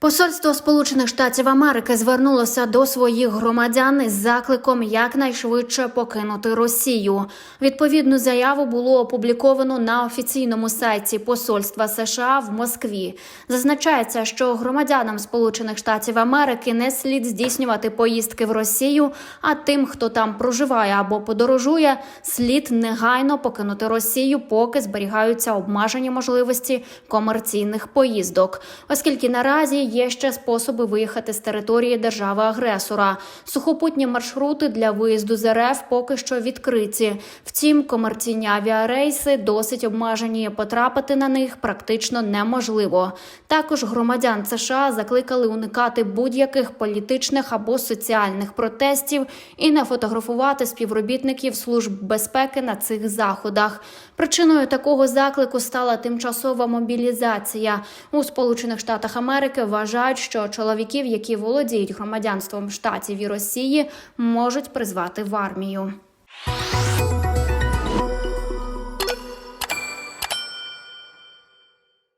Посольство Сполучених Штатів Америки звернулося до своїх громадян із закликом якнайшвидше покинути Росію. Відповідну заяву було опубліковано на офіційному сайті Посольства США в Москві. Зазначається, що громадянам Сполучених Штатів Америки не слід здійснювати поїздки в Росію, а тим, хто там проживає або подорожує, слід негайно покинути Росію, поки зберігаються обмежені можливості комерційних поїздок, оскільки наразі є ще способи виїхати з території держави-агресора. Сухопутні маршрути для виїзду з РФ поки що відкриті. Втім, комерційні авіарейси досить обмежені. Потрапити на них практично неможливо. Також громадян США закликали уникати будь-яких політичних або соціальних протестів і не фотографувати співробітників служб безпеки на цих заходах. Причиною такого заклику стала тимчасова мобілізація у Сполучених Штатах Америки. Вважають, що чоловіків, які володіють громадянством штатів і Росії, можуть призвати в армію.